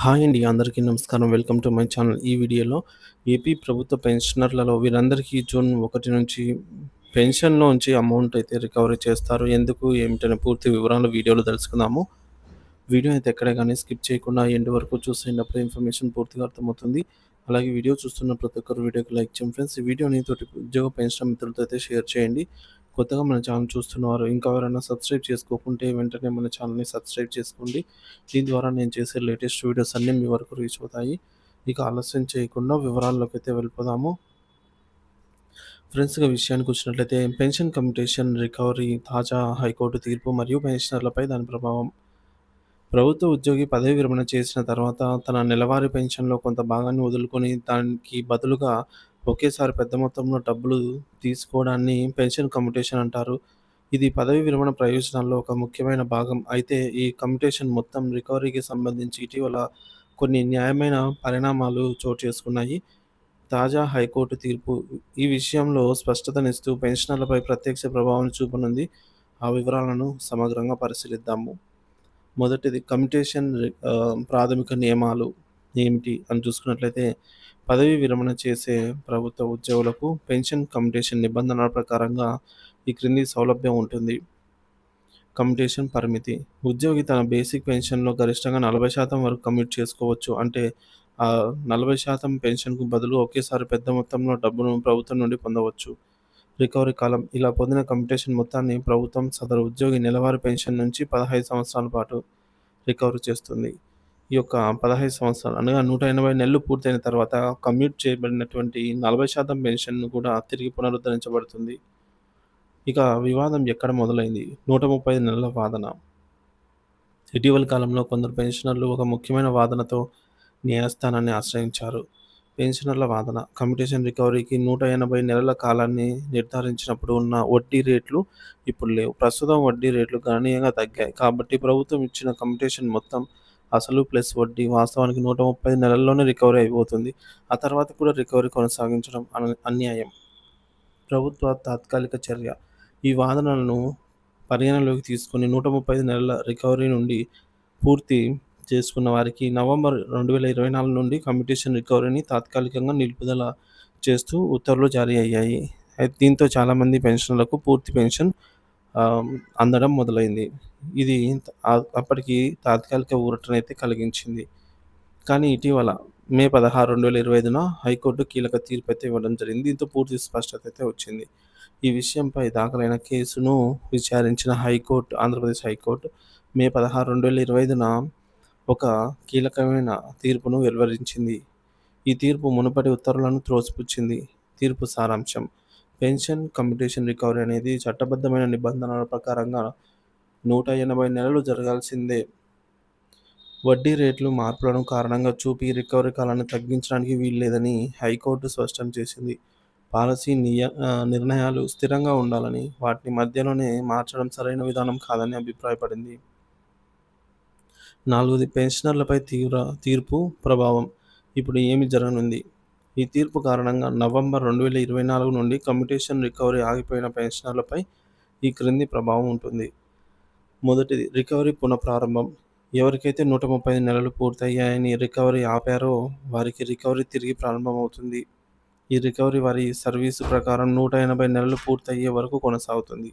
Hi అండి అందరికీ నమస్కారం. Welcome to my channel. ఈ వీడియోలో ఏపీ ప్రభుత్వ పెన్షనర్లలో వీరందరికీ జూన్ ఒకటి నుంచి పెన్షన్లో నుంచి అమౌంట్ అయితే రికవరీ చేస్తారు. ఎందుకు ఏమిటనే పూర్తి వివరాలు వీడియోలో తెలుసుకుందాము. వీడియో అయితే ఎక్కడే కానీ స్కిప్ చేయకుండా ఎండ్ వరకు చూసేటప్పుడు ఇన్ఫర్మేషన్ పూర్తిగా అర్థమవుతుంది. అలాగే వీడియో చూస్తున్న ప్రతి ఒక్కరు వీడియోకి లైక్ చేయండి ఫ్రెండ్స్. ఈ వీడియోని తోటి ఉద్యోగ పెన్షన్ మిత్రులతో అయితే షేర్ చేయండి. కొత్తగా మన ఛానల్ చూస్తున్నవారు ఇంకా ఎవరైనా సబ్స్క్రైబ్ చేసుకోకుంటే వెంటనే మన ఛానల్ని సబ్స్క్రైబ్ చేసుకోండి. దీని ద్వారా నేను చేసే లేటెస్ట్ వీడియోస్ అన్నీ మీ వరకు రీచ్ అవుతాయి. ఇక ఆలస్యం చేయకుండా వివరాల్లోకి అయితే వెళ్ళిపోదాము. ఫ్రెండ్స్గా విషయానికి వచ్చినట్లయితే పెన్షన్ కమ్యూటేషన్ రికవరీ తాజా హైకోర్టు తీర్పు మరియు పెన్షనర్లపై దాని ప్రభావం. ప్రభుత్వ ఉద్యోగి పదవి విరమణ చేసిన తర్వాత తన నెలవారీ పెన్షన్లో కొంత భాగాన్ని వదులుకొని దానికి బదులుగా ఒకేసారి పెద్ద మొత్తంలో డబ్బులు తీసుకోవడాన్ని పెన్షన్ కమ్యూటేషన్ అంటారు. ఇది పదవి విరమణ ప్రయోజనాల్లో ఒక ముఖ్యమైన భాగం. అయితే ఈ కమ్యూటేషన్ మొత్తం రికవరీకి సంబంధించి ఇటీవల కొన్ని న్యాయమైన పరిణామాలు చోటు చేసుకున్నాయి. తాజా హైకోర్టు తీర్పు. ఈ విషయంలో స్పష్టతనిస్తూ పెన్షనర్లపై ప్రత్యక్ష ప్రభావం చూపనుంది. ఆ వివరాలను సమగ్రంగా పరిశీలిద్దాము. మొదటిది కమ్యూటేషన్ ప్రాథమిక నియమాలు ఏమిటి అని చూసుకున్నట్లయితే పదవి విరమణ చేసే ప్రభుత్వ ఉద్యోగులకు పెన్షన్ కమ్యూటేషన్ నిబంధనల ప్రకారంగా ఈ క్రింది సౌలభ్యం ఉంటుంది. కమ్యూటేషన్ పరిమితి. ఉద్యోగి తన బేసిక్ పెన్షన్లో గరిష్టంగా నలభై శాతం వరకు కమ్యూట్ చేసుకోవచ్చు. అంటే ఆ నలభై శాతం పెన్షన్కు బదులు ఒకేసారి పెద్ద మొత్తంలో డబ్బును ప్రభుత్వం నుండి పొందవచ్చు. రికవరీ కాలం. ఇలా పొందిన కమ్యూటేషన్ మొత్తాన్ని ప్రభుత్వం సదరు ఉద్యోగి నెలవారీ పెన్షన్ నుంచి పదహైదు సంవత్సరాల పాటు రికవరీ చేస్తుంది. ఈ యొక్క పదహైదు సంవత్సరాలు అనగా నూట ఎనభై నెలలు పూర్తయిన తర్వాత కమ్యూట్ చేయబడినటువంటి నలభై శాతం పెన్షన్ను కూడా తిరిగి పునరుద్ధరించబడుతుంది. ఇక వివాదం ఎక్కడ మొదలైంది? నూట ముప్పై నెలల వాదన. ఇటీవల కాలంలో కొందరు పెన్షనర్లు ఒక ముఖ్యమైన వాదనతో న్యాయస్థానాన్ని ఆశ్రయించారు. పెన్షనర్ల వాదన. కమ్యూటేషన్ రికవరీకి నూట ఎనభై నెలల కాలాన్ని నిర్ధారించినప్పుడు ఉన్న వడ్డీ రేట్లు ఇప్పుడు లేవు. ప్రస్తుతం వడ్డీ రేట్లు గణనీయంగా తగ్గాయి. కాబట్టి ప్రభుత్వం ఇచ్చిన కమ్యూటేషన్ మొత్తం అసలు ప్లస్ వడ్డీ వాస్తవానికి నూట ముప్పై నెలల్లోనే రికవరీ అయిపోతుంది. ఆ తర్వాత కూడా రికవరీ కొనసాగించడం అన్యాయం. ప్రభుత్వ తాత్కాలిక చర్య. ఈ వాదనలను పరిగణలోకి తీసుకొని నూట ముప్పై నెలల రికవరీ నుండి పూర్తి చేసుకున్న వారికి నవంబర్ రెండు వేల ఇరవై నాలుగు నుండి కమ్యూటేషన్ రికవరీని తాత్కాలికంగా నిలుపుదల చేస్తూ ఉత్తర్వులు జారీ అయ్యాయి. అయితే దీంతో చాలామంది పెన్షన్లకు పూర్తి పెన్షన్ అందడం మొదలైంది. ఇది అప్పటికి తాత్కాలిక ఊరటనైతే కలిగించింది. కానీ ఇటీవల మే పదహారు రెండు వేల ఇరవై ఐదున హైకోర్టు కీలక తీర్పు అయితే ఇవ్వడం జరిగింది. దీంతో పూర్తి స్పష్టత అయితే వచ్చింది. ఈ విషయంపై దాఖలైన కేసును విచారించిన హైకోర్టు ఆంధ్రప్రదేశ్ హైకోర్టు మే పదహారు రెండు వేల ఇరవై ఐదున ఒక కీలకమైన తీర్పును వెలువరించింది. ఈ తీర్పు మునుపటి ఉత్తర్వులను త్రోసిపుచ్చింది. తీర్పు సారాంశం పెన్షన్ కంపిటీషన్ రికవరీ అనేది చట్టబద్ధమైన నిబంధనల ప్రకారంగా నూట ఎనభై నెలలు జరగాల్సిందే. వడ్డీ రేట్లు మార్పులను కారణంగా చూపి రికవరీ కాలాన్ని తగ్గించడానికి వీల్లేదని హైకోర్టు స్పష్టం చేసింది. పాలసీ నియ నిర్ణయాలు స్థిరంగా ఉండాలని వాటిని మధ్యలోనే మార్చడం సరైన విధానం కాదని అభిప్రాయపడింది. నాలుగుది పెన్షనర్లపై తీవ్ర తీర్పు ప్రభావం. ఇప్పుడు ఏమి జరగనుంది? ఈ తీర్పు కారణంగా నవంబర్ రెండు వేల ఇరవై నాలుగు నుండి కమ్యూటేషన్ రికవరీ ఆగిపోయిన పెన్షనర్లపై ఈ క్రింది ప్రభావం ఉంటుంది. మొదటిది రికవరీ పునఃప్రారంభం. ఎవరికైతే నూట ముప్పై నెలలు పూర్తయ్యాయని రికవరీ ఆపారో వారికి రికవరీ తిరిగి ప్రారంభమవుతుంది. ఈ రికవరీ వారి సర్వీసు ప్రకారం నూట ఎనభై నెలలు పూర్తయ్యే వరకు కొనసాగుతుంది.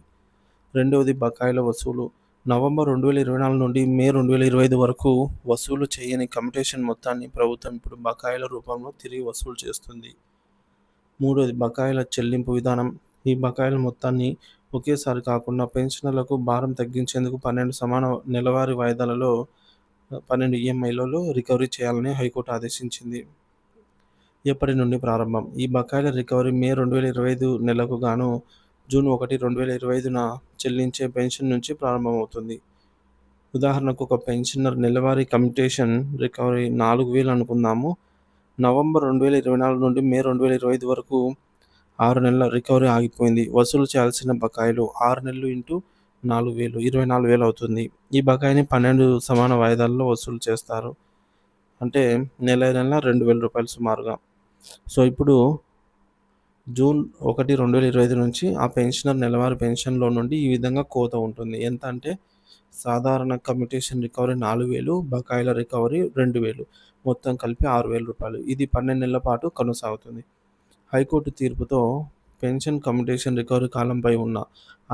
రెండవది బకాయిల వసూలు. నవంబర్ రెండు వేల ఇరవై నాలుగు నుండి మే రెండు వేల ఇరవై ఐదు వరకు వసూలు చేయని కమిటేషన్ మొత్తాన్ని ప్రభుత్వం ఇప్పుడు బకాయిల రూపంలో తిరిగి వసూలు చేస్తుంది. మూడవది బకాయిల చెల్లింపు విధానం. ఈ బకాయిల మొత్తాన్ని ఒకేసారి కాకుండా పెన్షనర్లకు భారం తగ్గించేందుకు పన్నెండు సమాన నెలవారీ వాయిదాలలో పన్నెండు ఈఎంఐలలో రికవరీ చేయాలని హైకోర్టు ఆదేశించింది. ఎప్పటి నుండి ప్రారంభం? ఈ బకాయిల రికవరీ మే రెండు వేల ఇరవై ఐదు నెలకు గాను జూన్ ఒకటి రెండు వేల ఇరవై ఐదున చెల్లించే పెన్షన్ నుంచి ప్రారంభమవుతుంది. ఉదాహరణకు ఒక పెన్షనర్ నెలవారీ కమ్యూటేషన్ రికవరీ నాలుగు వేలు అనుకుందాము. నవంబర్ రెండు వేల ఇరవై నాలుగు నుండి మే రెండు వేల ఇరవై ఐదు వరకు ఆరు నెలల రికవరీ ఆగిపోయింది. వసూలు చేయాల్సిన బకాయిలు ఆరు నెలలు ఇంటూ నాలుగు వేలు ఇరవై నాలుగు వేలు అవుతుంది. ఈ బకాయిని పన్నెండు సమాన వాయిదాల్లో వసూలు చేస్తారు. అంటే నెల నెల రెండు వేల రూపాయలు సుమారుగా. సో ఇప్పుడు జూన్ ఒకటి రెండు వేల ఇరవై ఐదు నుంచి ఆ పెన్షనర్ నెలవారీ పెన్షన్లో నుండి ఈ విధంగా కోత ఉంటుంది ఎంత అంటే సాధారణ కమ్యూటేషన్ రికవరీ 4000, బకాయిల రికవరీ 2000 మొత్తం కలిపి ఆరు వేల రూపాయలు ఇది 12 నెలల పాటు కొనసాగుతుంది. హైకోర్టు తీర్పుతో పెన్షన్ కమ్యూటేషన్ రికవరీ కాలంపై ఉన్న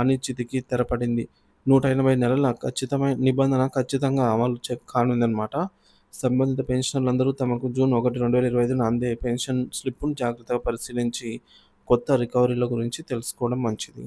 అనిశ్చితికి తెరపడింది. 180 నెలల ఖచ్చితమైన నిబంధన ఖచ్చితంగా అమలు చే కానుందన్నమాట. సంబంధిత పెన్షనర్లందరూ తమకు జూన్ 1, 2025న అందే పెన్షన్ స్లిప్‌ను జాగ్రత్తగా పరిశీలించి కొత్త రికవరీల గురించి తెలుసుకోవడం మంచిది.